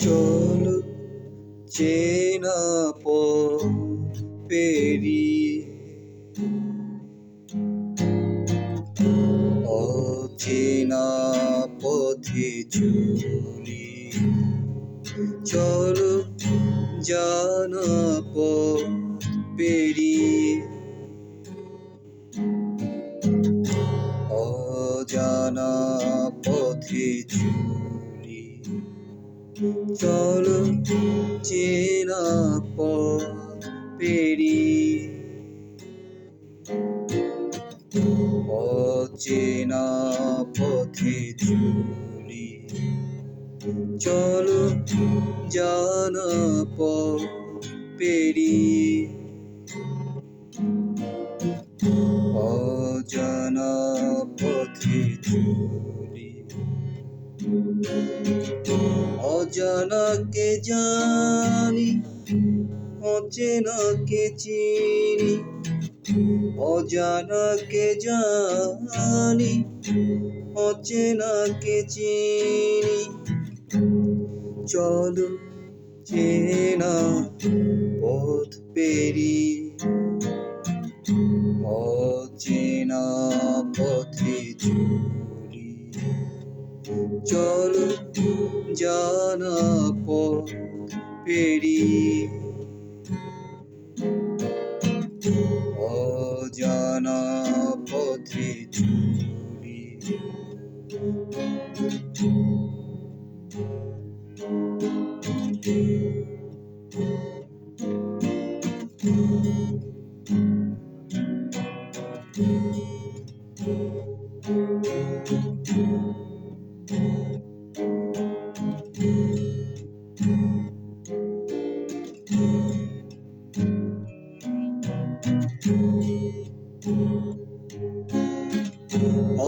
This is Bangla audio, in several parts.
চলো চেনা পেরিয়ে অচেনা পথে চলি। চলো জানা পথ পেরিয়ে অজানা পথে চলি। চলো চেনা পেরিয়ে অচেনা পথে চলি চলো জানা পেরিয়ে অজানা পথে চলি অজানাকে জানি অচেনাকে চিনি। অজানাকে জানি অচেনাকে চিনি। চলো চেনা পথ পেরিয়ে চলো জানা পেরিয়ে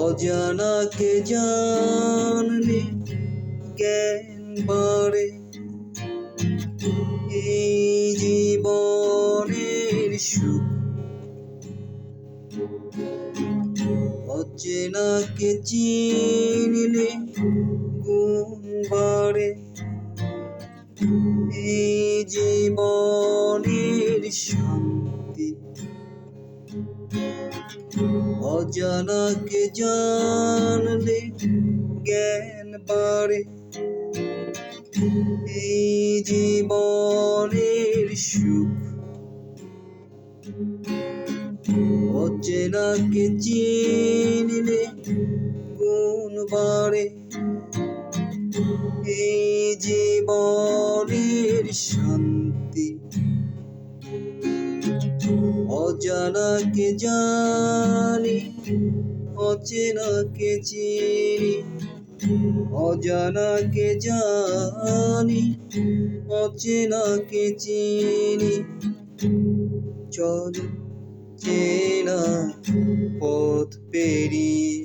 অজানাকে জানলে জ্ঞান বাড়ে এই জীবনের সুখ। অচেনাকে চিনলে গুণ বাড়ে এই জীবনের শান্তি অজানাকে জানলে জ্ঞান বাড়ে। এই জীবনের সুখ অচেনাকে চিনলে গুণ বাড়ে। এই জীবনের শান্তি অজানাকে জানি অচেনাকে চিনি অজানাকে জানি অচেনাকে চিনি। চলো চেনা পথ পেরিয়ে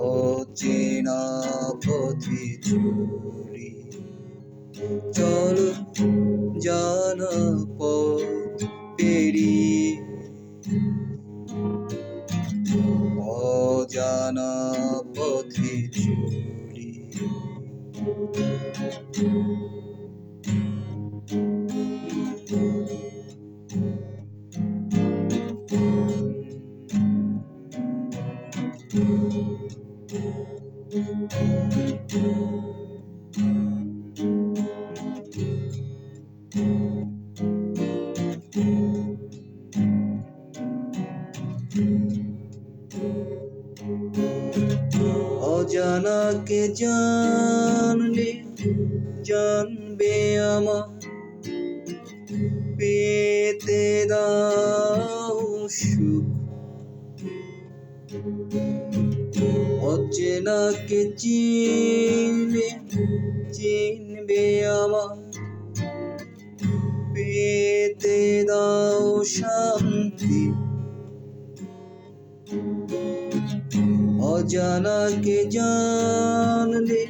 অচেনা পথে চলি চলো জানা পথ পেরিয়ে অজানা পথে চলি অজানাকে জানলে জানবে আমার। পেতে দাও সুখ। অচেনাকে চিনলে চিনবে আমার। পেতে দাও শান্তি। অজানাকে জানলে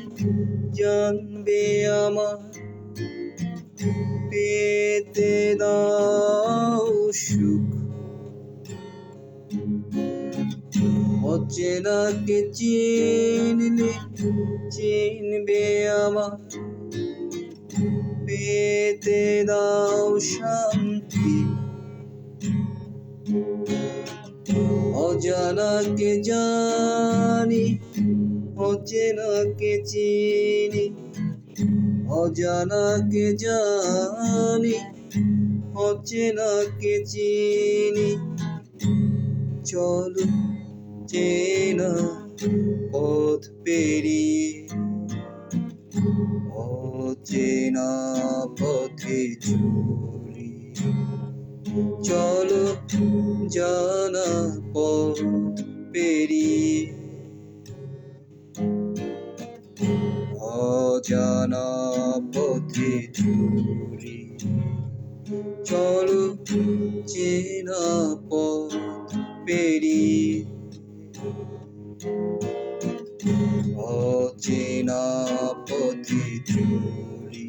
জানবে আমার? পেতে দাও সুখ। অচেনাকে চিনলে চিনবে আমার? পেতে দাও শান্তি। অজানাকে জানি, অচেনাকে চিনি। অজানাকে জানি, অচেনাকে চিনি। চলো চেনা পথ পেরিয়ে অচেনা পথে চলি। চলো জানা পথ পেরিয়ে অজানা পথে চলি, চলো চেনা পথ পেরিয়ে অচেনা পথে চলি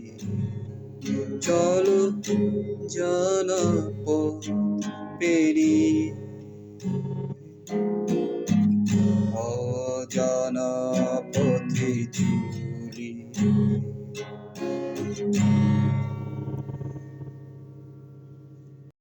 চলো জানা পথ পেরিয়ে অজানা পথে চলি